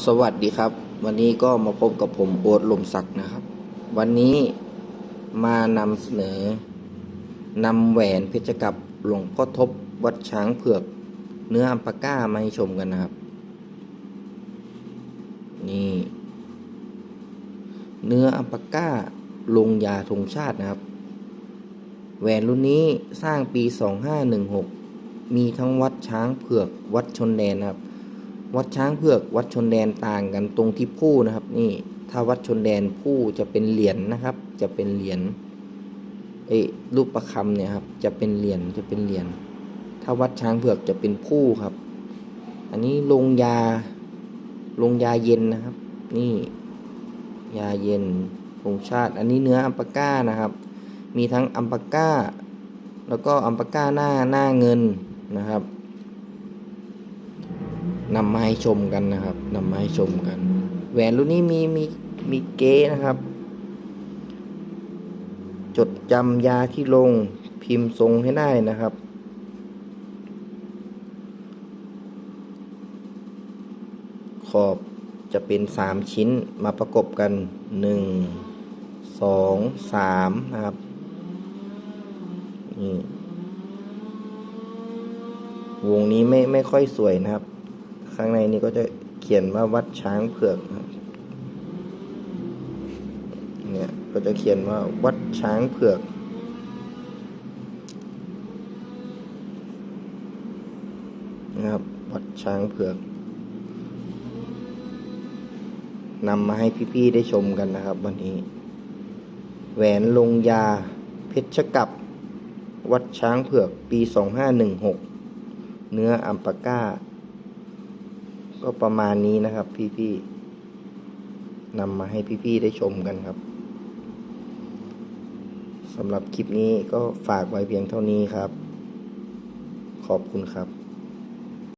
สวัสดีครับ วันนี้ก็มาพบกับผมโอ๊ตลมศักดิ์นะครับ วันนี้มานำเสนอนำแหวนเพชรกับหลวงพ่อทบวัดช้างเผือก เนื้ออัมปาก้ามาให้ชมกันนะครับ นี่ เนื้ออัมปาก้าลงยาธงชาตินะครับ แหวนรุ่นนี้สร้างปี 2516 มีทั้งวัดช้างเผือกวัดชนแดนนะครับ วัดช้างเผือก วัดชนแดนต่างกันตรงที่ผู้นะครับ นี่ถ้าวัดชนแดนผู้จะเป็นเหรียญนะครับ จะเป็นเหรียญเอ้รูปประคำเนี่ยครับ จะเป็นเหรียญจะเป็นเหรียญถ้าวัดช้างเผือกจะเป็นผู้ครับ อันนี้ลงยาลงยาเย็นนะครับ นี่ ยาเย็นลงชาติ อันนี้เนื้ออัมปาก้านะครับ มีทั้งอัมปาก้า แล้วก็อัมปาก้าหน้าหน้าเงินนะครับ นำมาให้ชมกันนะครับนำมาให้ชมกัน แหวนรุ่นนี้มีมีมีเก๊นะครับ จดจำยาที่ลงพิมพ์ทรงให้ได้นะครับ ขอบจะเป็นสามชิ้นมาประกบกันหนึ่งสองสามนะครับ นี่ วงนี้ไม่ไม่ค่อยสวยนะครับ ข้างในนี้ก็จะเขียนว่าวัดช้างเผือกเนี่ยก็จะเขียนว่าวัดช้างเผือก นะครับ วัดช้างเผือกนำมาให้พี่ๆได้ชมกันนะครับ วันนี้ แหวนลงยา เพชรกับ วัดช้างเผือกปี 2516 เนื้ออัมปาก้า ก็ประมาณนี้นะครับ พี่ๆนำมาให้พี่ๆได้ชมกันครับสำหรับคลิปนี้ก็ฝากไว้เพียงเท่านี้ครับ ขอบคุณครับ